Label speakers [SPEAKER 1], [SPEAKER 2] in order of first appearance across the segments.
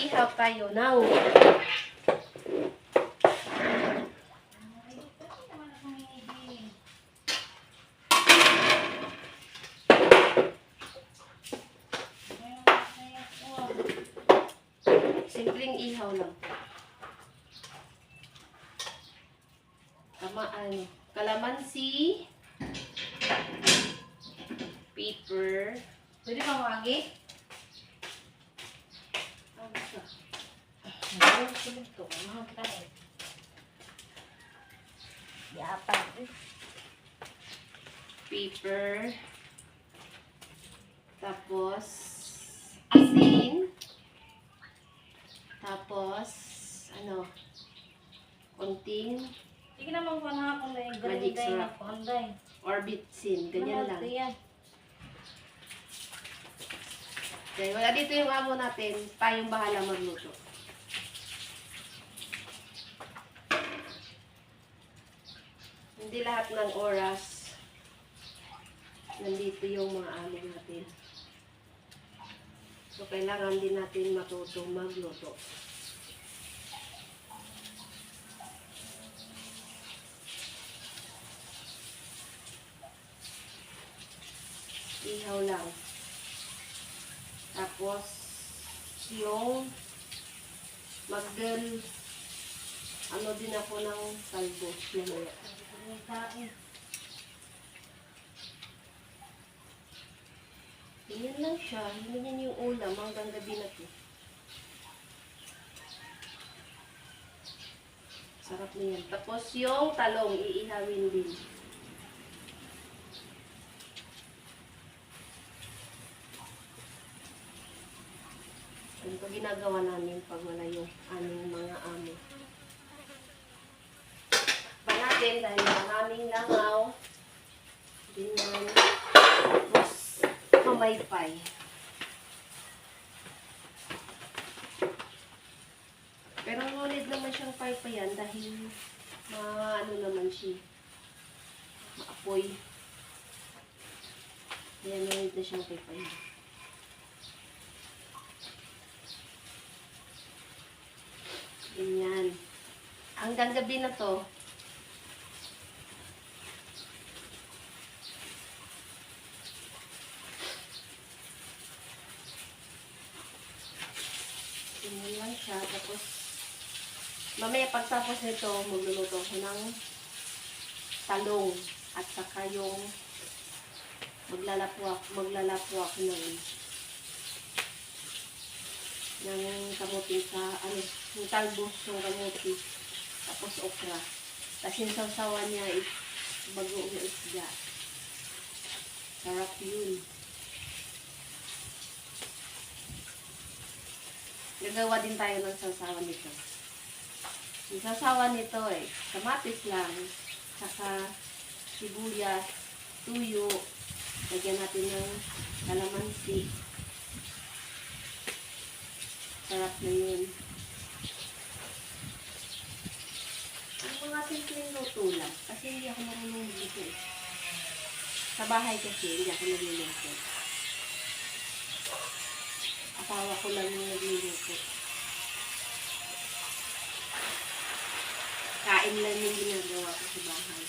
[SPEAKER 1] Mag-iihaw tayo now. Simpleng ihaw lang. Tama, ano, kalamansi, pepper,
[SPEAKER 2] Pwede bang wagi?
[SPEAKER 1] ano siya?
[SPEAKER 2] Ano ko nito? Ano kita eh? Yapang eh.
[SPEAKER 1] Pepper, tapos asin, tapos ano, konting
[SPEAKER 2] Sige naman ko na ako na yung
[SPEAKER 1] Magic syrup.
[SPEAKER 2] konday.
[SPEAKER 1] orbitsin, ganyan lang.
[SPEAKER 2] Yan.
[SPEAKER 1] Okay, wala dito yung amo natin, tayong bahala magluto. Hindi lahat ng oras nandito yung mga amo natin. So, kailangan din natin matutong magluto. Ihaw lang. Tapos, yung magdal, ano din ako ng salbo. Mamaya.
[SPEAKER 2] Yung kain.
[SPEAKER 1] Ganyan lang siya. Ganyan yung ulam hanggang gabi na to. Sarap na yan. Tapos yung talong, iihawin din. Ganito ginagawa namin pag wala yung aming mga amo. Natin dahil maraming langaw. Ganyan. Tapos, mamaypay. Pero ngunit naman siyang paypayan dahil ma ano naman siya. Maapoy. Kaya ngunit na siyang paypayan. Ganyan. Hanggang gabi na to, Ganyan lang siya. Tapos, mamaya pagtapos nito, magluluto ko ng talong. At saka yung maglalapwa, maglalapwa ko ng ng kamuti sa, ano, yung talbos ng kamuti. Tapos okra. Tapos yung sausawan niya is bago na isda. Sarap yun. Gagawa din tayo ng sausawan nito. Yung sausawan nito eh, kamatis lang, saka sibuyas, tuyo, lagyan natin ng kalamansi. Sarap na yun. Ang mga simpleng luto lang, kasi hindi ako marunong eh. Sa bahay kasi, hindi ako nagluluto. Asawa ko lang yung nagluluto. Kain lang yung ginagawa ko sa bahay.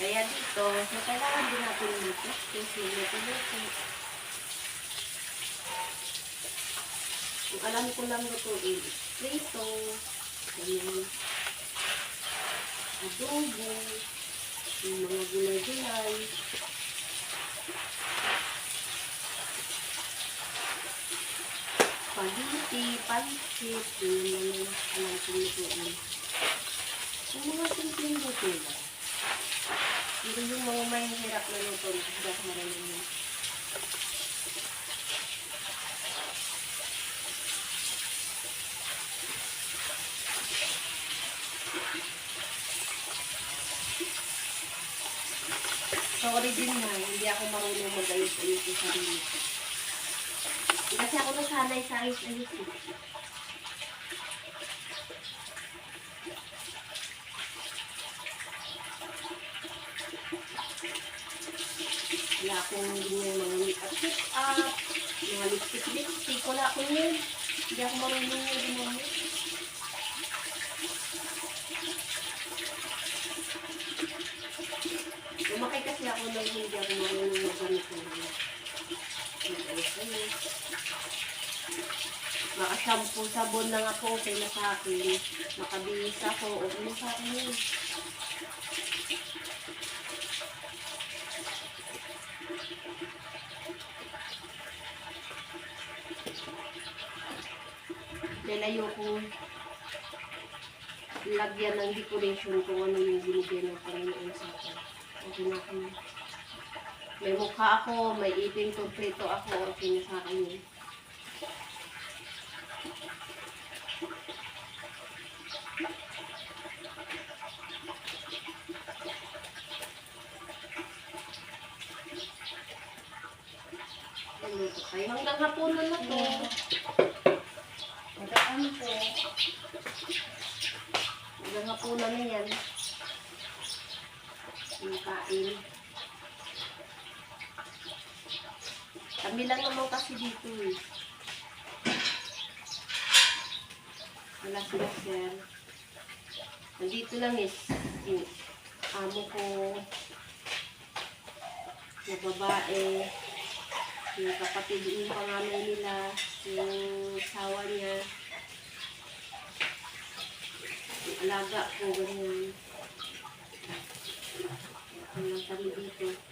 [SPEAKER 1] Kaya dito, so kailangan din natin luto. Kasi luto-luto. Yung alam ko lang lutuin, prito, ganyan, adobo, yung mga gulay-gulay. Spaghetti, pancit, yun yung alam kong lutuin. Yung mga simpleng lang. Pero yung mga may hirap na luto, hindi ako marunong na, hindi ako marunong mag-ayos-ayos sa sarili ko. Kasi ako nasanay sa ayos-ayos. Wala akong ganyan mga make-up make-up, mga lipstick-lipstick. Wala akong yun. Hindi ako marunong yun gumamit. Lumaki kasi ako nang hindi ako Maka-shampoo, sabon lang ako, okay na sa akin. Makabihis ako, okay na sa akin yun. Dahil ayoko lagyan ng decoration kung ano yung binigay ng Panginoon sa akin. Okay na ako. May mukha ako, may iping kompleto ako, okay na sa akin yun. Ano kayo? Hanggang hapunan na to.
[SPEAKER 2] Magaan ko.
[SPEAKER 1] Hanggang hapunan na yan. Yung kain. Kami lang naman kasi dito eh. Wala sila sir. Nandito lang is yung amo ko. Na babae. Yung kapatid yung panganay nila. Yung asawa niya. Yung alaga ko ganyan Yan lang kami dito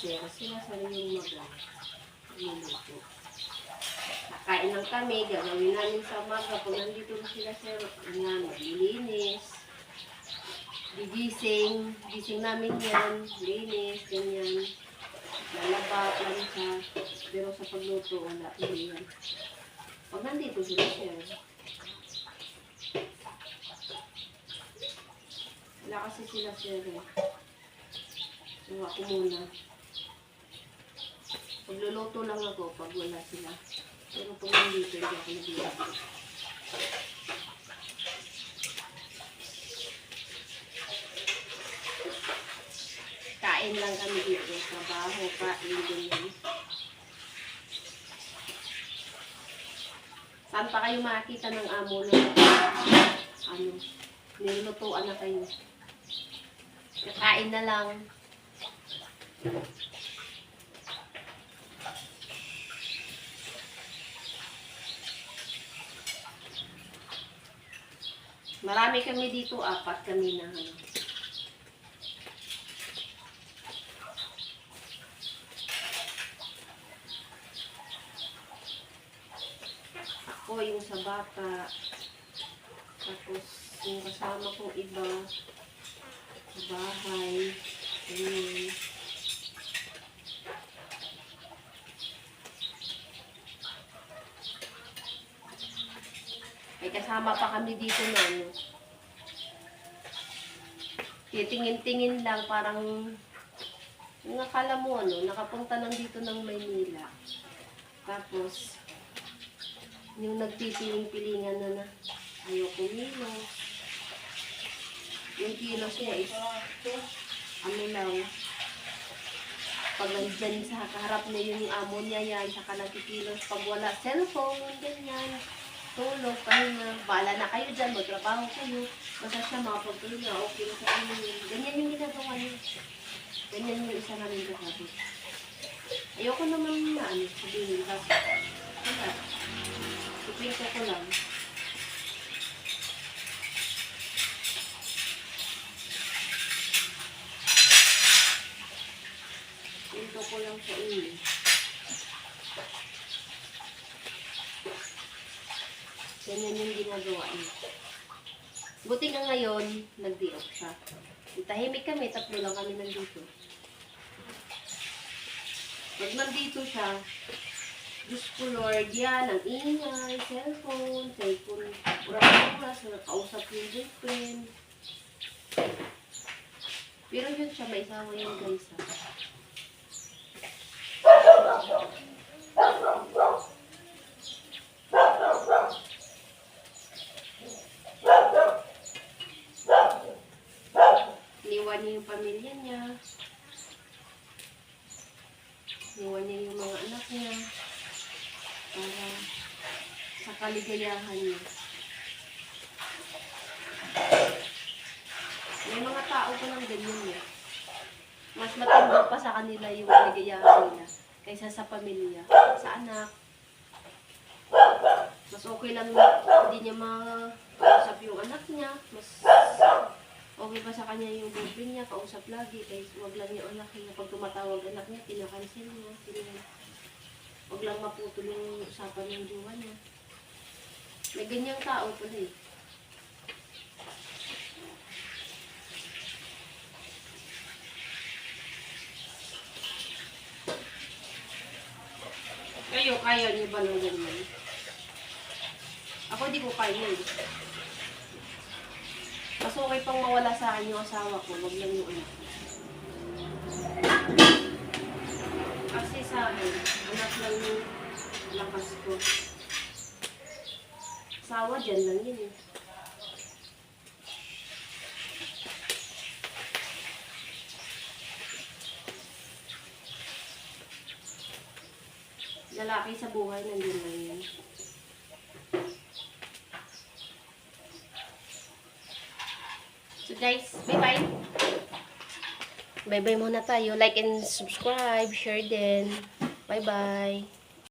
[SPEAKER 1] nandito sila sila sa yung mag luluto Kain lang kami, gagawin namin sa umaga. Pag nandito na sila sir, yan, maglilinis. Gigising, gising namin yan, linis, ganyan. Lalaba, plancha. Pero sa pagluto, wala, hindi yan. Pag nandito sila sir, wala kasi sila sir. So ako muna. Pagluluto lang ako pag wala sila. Pero pag nandito, hindi ako nagluluto. Kain lang kami dito. Trabaho, kain, ganyan. Saan pa kayo makakita ng amo na ano, nilulutuan na kayo. Kakain na lang. Marami kami dito, apat kami na ano. Ako yung sa bata. Tapos yung kasama kong iba sa bahay. Ganyan. Kasama pa kami dito ano. Titingin-tingin lang parang yung akala mo ano, nakapunta lang dito ng Maynila. Tapos, yung nagpipiling-pilingan na na, ayoko nilo. Yung kilos niya is, ano lang, pag nandyan sa kaharap na yung amo niya yan, saka nagkikilos, pag wala cellphone, ganyan, tulog, pahinga, bahala na kayo dyan, magtrabaho kayo, basta siya makapagpahinga, okay na sa inyo. Ganyan yung ginagawa niya. Ganyan yung isa namin kasabi. Ayoko naman na ano, sabihin kasi, wala, ipinto ko lang. Pinto ko lang sa inyo. Ganyan yung ginagawa niya. Buti nga ngayon, nag-di-off siya. Tahimik kami, tatlo lang kami nandito. Pag nandito siya, Diyos ko Lord, yan, ang ingay, cellphone, cellphone, oras-oras, nakakausap yung girlfriend. Pero yun siya, may isawa yung guys ha. Pamilya niya. Iwan niya yung mga anak niya. Para sa kaligayahan niya. May mga tao pa lang ganyan eh. Mas matindi pa sa kanila yung kaligayahan nila kaysa sa pamilya, sa anak. Mas okay lang na hindi niya makausap yung anak niya. Mas okay pa sa kanya yung boyfriend niya, kausap lagi. Kaya wag lang yung anak niya. Pag tumatawag anak niya, kinakancel niya. Kin- Wag lang maputol yung usapan ng jowa niya. May ganyang tao pala eh. Kayo, kaya niyo ba ng ganyan? Ako di ko kaya eh. Mas okay pang mawala sa akin yung asawa ko, wag lang yung anak ko. Kasi sa akin, anak lang yung lakas ko. Asawa dyan lang yun eh. Lalaki sa buhay, nandun lang yan. So guys, bye-bye. Bye-bye muna tayo. Like and subscribe, share din. Bye-bye.